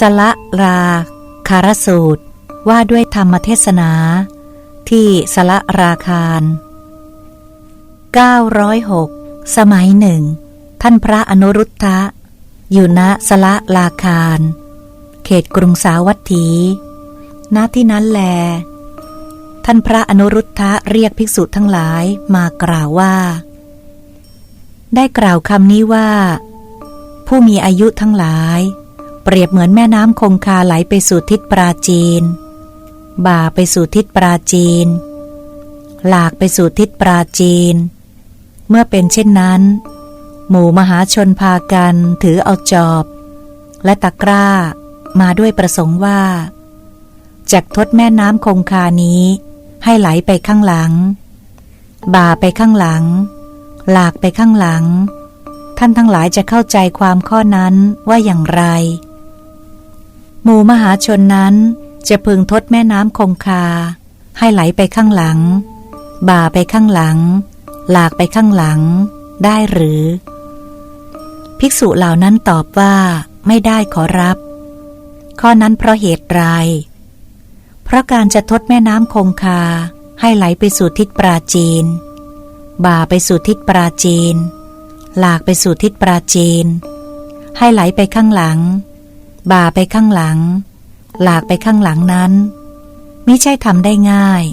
สละราคารสูตร ว่าด้วยธรรมเทศนา ที่สละราคาร906 สมัยหนึ่ง ท่านพระอนุรุทธะ อยู่ณสละลาคาร เขตกรุงสาวัตถี ณที่นั้นแล ท่านพระอนุรุทธะเรียกภิกษุทั้งหลายมากล่าวว่า ได้กล่าวคำนี้ว่า ผู้มีอายุทั้งหลาย เปรียบเหมือนแม่น้ำคงคาไหลไปสู่ทิศปราจีน บ่าไปสู่ทิศปราจีน หลากไปสู่ทิศปราจีน เมื่อเป็นเช่นนั้น หมู่มหาชนพากันถือเอาจอบ และตะกร้ามาด้วยประสงค์ว่าจากทดแม่น้ำคงคานี้ ให้ไหลไปข้างหลัง บ่าไปข้างหลัง หลากไปข้างหลัง ท่านทั้งหลายจะเข้าใจความข้อนั้นว่าอย่างไร หมู่มหาชนนั้นจะพึงทดแม่น้ำคงคา ให้ไหลไปข้างหลัง บ่าไปข้างหลัง หลากไปข้างหลัง ได้หรือ ภิกษุเหล่านั้นตอบว่า ไม่ได้ขอรับ ข้อนั้นเพราะเหตุไรเพราะการจะทดแม่น้ำคงคา ให้ไหลไปสู่ทิศปราจีน บ่าไปสู่ทิศปราจีน หลากไปสู่ทิศปราจีน ให้ไหลไปข้างหลัง บ่าไปข้างหลัง หลากไปข้างหลังนั้นมิใช่ทำได้ง่าย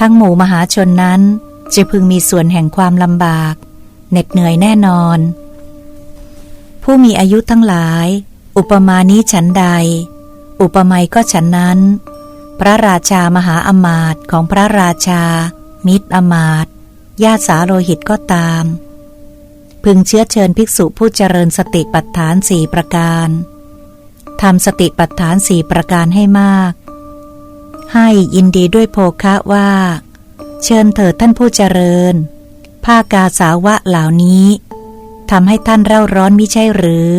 ทั้งหมู่มหาชนนั้นจะพึงมีส่วนแห่งความลำบาก เหน็ดเหนื่อยแน่นอน ผู้มีอายุทั้งหลาย อุปมานี้ฉันใด อุปไมยก็ฉันนั้น พระราชามหาอมาตย์ของพระราชา มิตรอมาตย์ญาติสาโลหิตก็ตาม พึงเชื้อเชิญภิกษุผู้เจริญสติปัฏฐานสี่ประการ ทำสติปัฏฐานสี่ประการให้มาก ให้ยินดีด้วยโภคะว่า เชิญเถิดท่านผู้เจริญ ผ้ากาสาวะเหล่านี้ทำให้ท่านเร่าร้อนมิใช่หรือ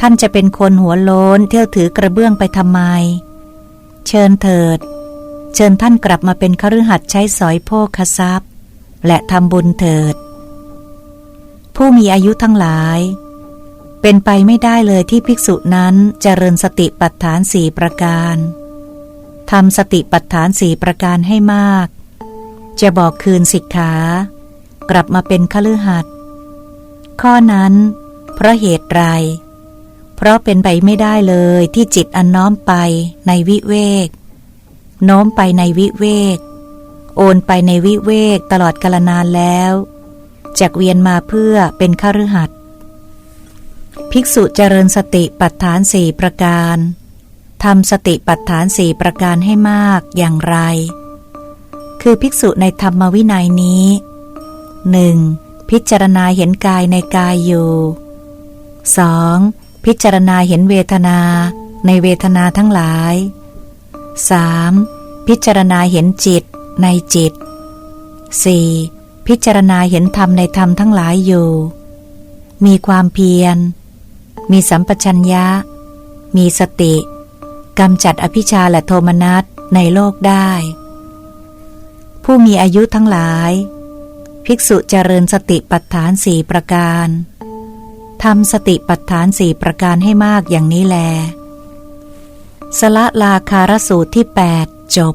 ท่านจะเป็นคนหัวโล้นเที่ยวถือกระเบื้องไปทำไม เชิญเถิด เชิญท่านกลับมาเป็นคฤหัสถ์ใช้สอยโภคทรัพย์ และทำบุญเถิด ผู้มีอายุทั้งหลาย เป็นไปไม่ได้เลยที่ภิกษุนั้นจเจริญสติปัฏฐานสี่ประการทำสติปัฏฐานสี่ประการให้มาก จะบอกคืนสิกขากลับมาเป็นคฤหัสถ์ข้อนั้น เพราะเหตุไร เพราะเป็นไปไม่ได้เลยที่จิตอันน้อมไปในวิเวก โน้มไปในวิเวก โอนไปในวิเวกตลอดกาลนานแล้วจากเวียนมาเพื่อเป็นคฤหัสถ์ ภิกษุเจริญสติปัฏฐานสี่ประการทำสติปัฏฐานสี่ประการให้มากอย่างไร คือภิกษุในธรรมวินัยนี้หนึ่งพิจารณาเห็นกายในกายอยู่ 2. พิจารณาเห็นเวทนาในเวทนาทั้งหลาย 3. พิจารณาเห็นจิตในจิต 4. พิจารณาเห็นธรรมในธรรมทั้งหลายอยู่ มีความเพียร มีสัมปชัญญะ มีสติกำจัดอภิชาและโทมนัสในโลกได้ ผู้มีอายุทั้งหลาย ภิกษุเจริญสติปัฏฐานสี่ประการทำสติปัฏฐานสี่ประการให้มากอย่างนี้แล สละลาคารสูตรที่ 8 จบ